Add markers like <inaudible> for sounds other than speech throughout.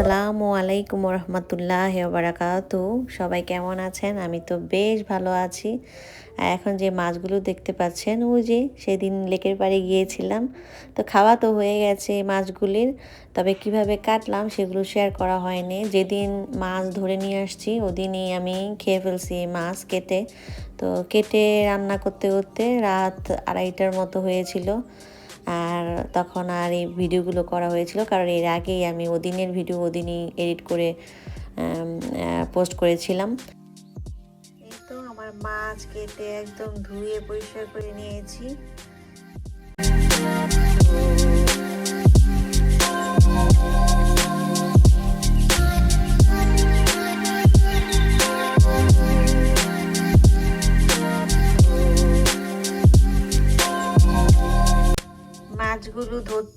আসসালামু আলাইকুম রহমতুল্লাহ বারাকাতু সবাই কেমন আছেন? আমি তো বেশ ভালো আছি। আর এখন যে মাছগুলো দেখতে পাচ্ছেন, ওই যে সেদিন লেকের পাড়ে গিয়েছিলাম। তো খাওয়া তো হয়ে গেছে মাছগুলির। তবে কীভাবে কাটলাম সেগুলো শেয়ার করা হয়নি। যেদিন মাছ ধরে নিয়ে আসছি, ওদিনই আমি খেয়ে ফেলছি মাছ কেটে। তো কেটে রান্না করতে করতে রাত আড়াইটার মতো হয়েছিল। আর তখন আর এই ভিডিওগুলো করা হয়েছিল। কারণ এর আগেই আমি ওদিনের ভিডিও ওদিনই এডিট করে পোস্ট করেছিলাম। তো আমার মাছ কেটে একদম ধুয়ে পরিষ্কার করে নিয়েছি।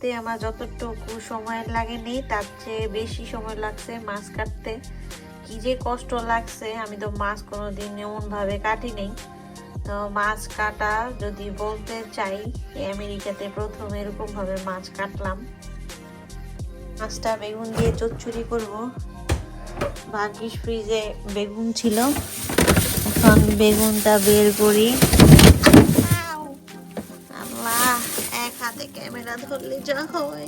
ধরতে আমার যতটুকু সময় লাগেনি, তার চেয়ে বেশি সময় লাগছে মাছ কাটতে। কি যে কষ্ট লাগছে, আমি তো মাছ কোনো দিন এমনভাবে কাটি কাটিনি। তো মাছ কাটা যদি বলতে চাই, আমেরিকাতে প্রথম এরকমভাবে মাছ কাটলাম। মাছটা বেগুন দিয়ে চচ্চড়ি করব। ভাগ্যিস ফ্রিজে বেগুন ছিল। এখন বেগুনটা বের করি। হাতে ক্যামেরা ধরলে যা হয়।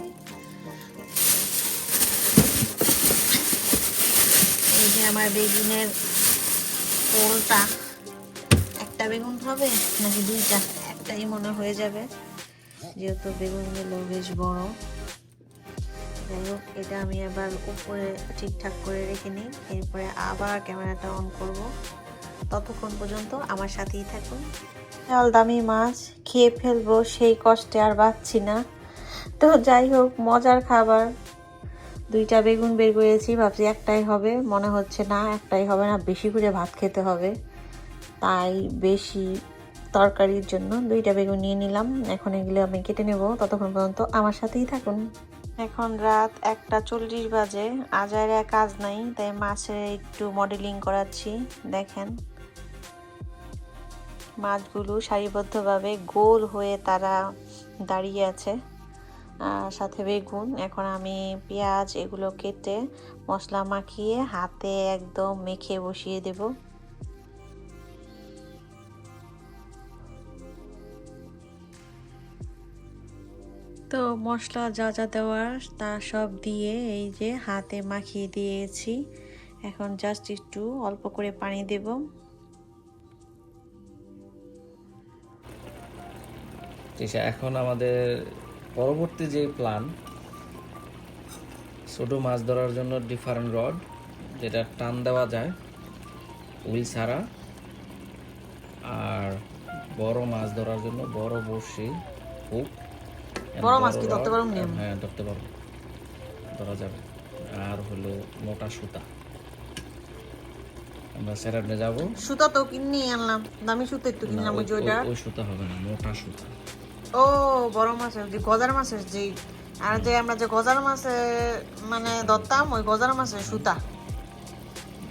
এই যে আমার বেগুনের পোলটা একটা বেগুন হবে নাকি দুইটা? একটাই মনে হয়ে যাবে, যেহেতু বেগুন বেগুনগুলো বেশ বড়। যাই হোক, এটা আমি আবার উপরে ঠিকঠাক করে রেখে নিই। এরপরে আবার ক্যামেরাটা অন করব। ততক্ষণ পর্যন্ত আমার সাথেই থাকুন। চাল দামি মাছ খেয়ে ফেলব সেই কষ্টে আর বাঁচছি না। তো যাই হোক, মজার খাবার। দুইটা বেগুন বের করেছি, ভাবছি একটাই হবে, মনে হচ্ছে না একটাই হবে না, বেশি করে ভাত খেতে হবে। তাই বেশি তরকারির জন্য দুইটা বেগুন নিয়ে নিলাম। এখন এগুলো আমি কেটে নেব, ততক্ষণ পর্যন্ত আমার সাথেই থাকুন। এখন রাত একটা চল্লিশ বাজে আজারে কাজ নাই, তাই মাছের একটু মডেলিং করাচ্ছি, দেখেন। মাছগুলো সারিবদ্ধভাবে গোল হয়ে তারা দাঁড়িয়ে আছে। সাথে বেগুন, এখন আমি পেঁয়াজ এগুলো কেটে মশলা মাখিয়ে হাতে একদম মেখে বসিয়ে দেব। তো মশলা যা যা দেওয়ার তা সব দিয়ে এই যে হাতে মাখিয়ে দিয়েছি। এখন জাস্ট একটু অল্প করে পানি দেবো। এখন আমাদের পরবর্তী যে প্ল্যান ছোটো মাছ ধরার জন্য ডিফারেন্ট রড যেটা টান দেওয়া যায় উইল ছাড়া আর বড় মাছ ধরার জন্য বড় বড়শি হুক বড় মাছ কি ধরতে পারব হ্যাঁ ধরতে পারব। ধরা যাবে। আর হলো মোটা সুতা। আমরা স্যারাডে যাব। সুতা তো কিনে আনলাম। দামি সুতা একটু কিনলাম ওই- ওই সুতা হবে না মোটা সুতা। ও বড় মাছের যে গজার মাছের যে আর যে আমরা যে গজার মাছে মানে ধরতাম ওই গজার মাছের সুতা।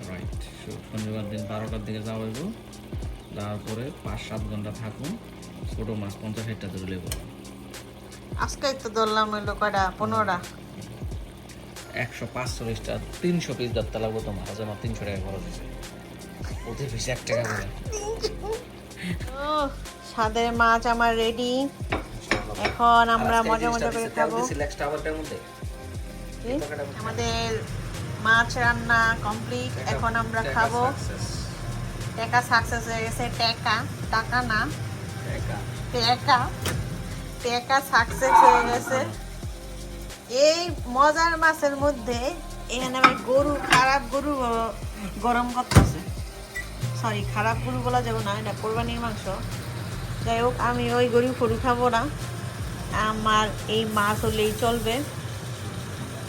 রাইট শনিবার দিন বারোটার দিকে যাওয়া হইব। যাওয়ার পরে পাঁচ সাত ঘণ্টা থাকুন ছোট মাছ পঞ্চাশ ষাটটা ধরে লেবো আজকে তো ধরলাম হইল কয়টা? পনেরোটা। একশো পাঁচচল্লিশটা তিনশো পিস ধরতে লাগবো তোমার আজ আমার তিনশো টাকা খরচ হয়েছে। ওদের বেশি এক টাকা করে <laughs> স্বাদের মাছ আমার রেডি এখন আমরা মজা মজা করে খাব? আমাদের মাছ রান্না কমপ্লিট এখন আমরা খাব। টেকা সাকসেস হয়ে গেছে। টেকা। টাকা না। টেকা। টেকা। সাকসেস হয়ে গেছে। এই মজার মাছের মধ্যে এখানে আবার গরু খারাপ গরু গরম করতেছে। সরি খারাপ গরু বলা যাবে না এটা কোরবানির মাংস। যাই হোক আমি ওই গরু ফরু খাব না। আমার এই মাছ হলেই চলবে।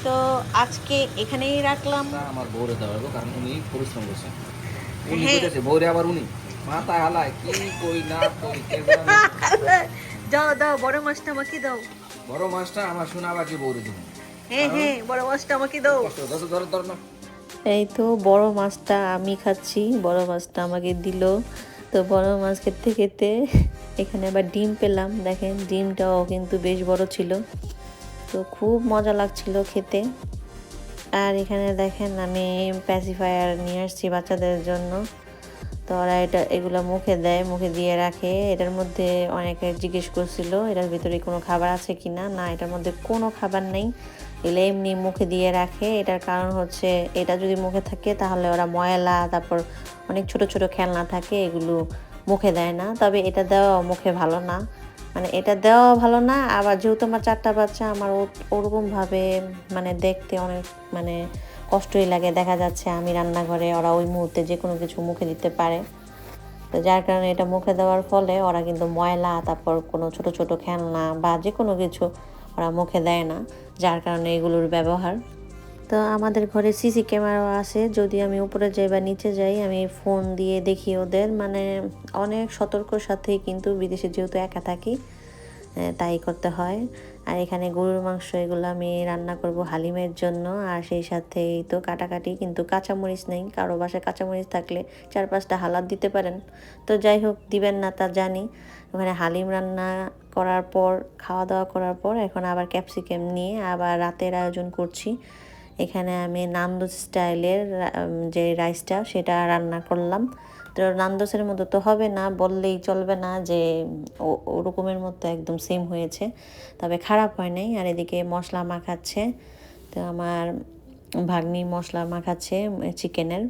তো আজকে এখানেই রাখলাম। আমার বউরে দেওয়া হইব কারণ উনি পরিশ্রম করছেন উনি হ্যাঁ। কইতেছে বউরে আবার উনি। মাথা হালায় কি কই না কই <laughs> দাও দাও বড় মাছটা আমাকে দাও। বড় মাছটা আমার শোনা বাকি বউরে দিব। হ্যাঁ হ্যাঁ বড় মাছটা আমাকে দাও। ধরো ধরো না। এই তো বড় মাছটা আমি খাচ্ছি বড় মাছটা আমাকে দিল। তো বড় মাছ খেতে খেতে এখানে আবার ডিম পেলাম। দেখেন ডিমটাও কিন্তু বেশ বড় ছিল। তো খুব মজা লাগছিল খেতে। আর এখানে দেখেন আমি প্যাসিফায়ার নিয়ে আসছি বাচ্চাদের জন্য। তো ওরা এটা, এগুলো মুখে দেয়, মুখে দিয়ে রাখে। এটার মধ্যে অনেকে জিজ্ঞেস করছিল, এটার ভিতরে কোনো খাবার আছে কি না না, এটার মধ্যে কোনো খাবার নেই। এগুলো এমনি মুখে দিয়ে রাখে। এটার কারণ হচ্ছে, এটা যদি মুখে থাকে তাহলে ওরা ময়লা, তারপর অনেক ছোট ছোট খেলনা থাকে, এগুলো মুখে দেয় না। তবে এটা দেওয়া মুখে ভালো না। মানে এটা দেওয়া ভালো না, আবার যেহেতু আমার চারটা বাচ্চা, আমার ওরকমভাবে মানে দেখতে অনেক মানে কষ্টই লাগে। দেখা যাচ্ছে আমি রান্নাঘরে, ওরা ওই মুহূর্তে যে কোনো কিছু মুখে দিতে পারে। তো যার কারণে এটা মুখে দেওয়ার ফলে ওরা কিন্তু ময়লা, তারপর কোনো ছোট ছোট খেলনা বা যে কোনো কিছু ওরা মুখে দেয় না। যার কারণে এগুলোর ব্যবহার। তো আমাদের ঘরে সিসি ক্যামেরাও আছে, যদি আমি উপরে যাই বা নিচে যাই, আমি ফোন দিয়ে দেখি ওদের। মানে অনেক সতর্ক সাথে কিন্তু বিদেশে যেহেতু একা থাকি তাই করতে হয়। আর এখানে গরুর মাংস এগুলো আমি রান্না করব হালিমের জন্য। আর সেই সাথে তো কাটাকাটি, কিন্তু কাঁচামরিচ নেই। কারও বাসায় কাঁচামরিচ থাকলে চার পাঁচটা হালাত দিতে পারেন। তো যাই হোক, দিবেন না তা জানি। ওখানে হালিম রান্না করার পর, খাওয়া দাওয়া করার পর, এখন আবার ক্যাপসিকাম নিয়ে আবার রাতের আয়োজন করছি। এখানে আমি নান্দোস স্টাইলের যে রাইসটা সেটা রান্না করলাম। তো নান্দোসের মতো তো হবে না, বললেই চলবে না যে ওরকমের মতো একদম সেম হয়েছে। তবে খারাপ হয় নাই, আর এদিকে মশলা মাখাচ্ছে। তো আমার ভাগ্নি মশলা মাখাচ্ছে চিকেনের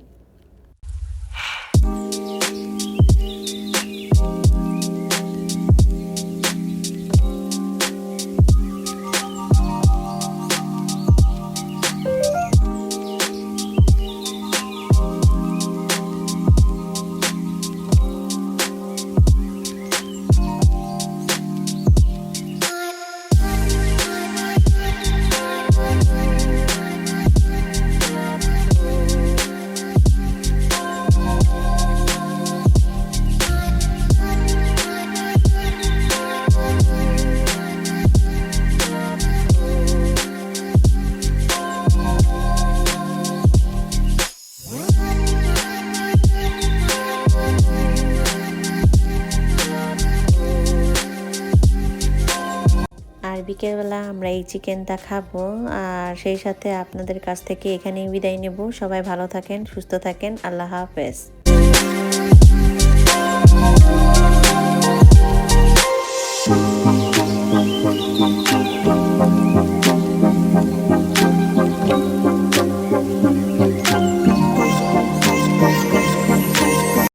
বিকেলবেলা আমরা এই চিকেনটা খাব। আর সেই সাথে আপনাদের কাছ থেকে এখানেই বিদায় নেব। সবাই ভালো থাকেন, সুস্থ থাকেন। আল্লাহ হাফেজ।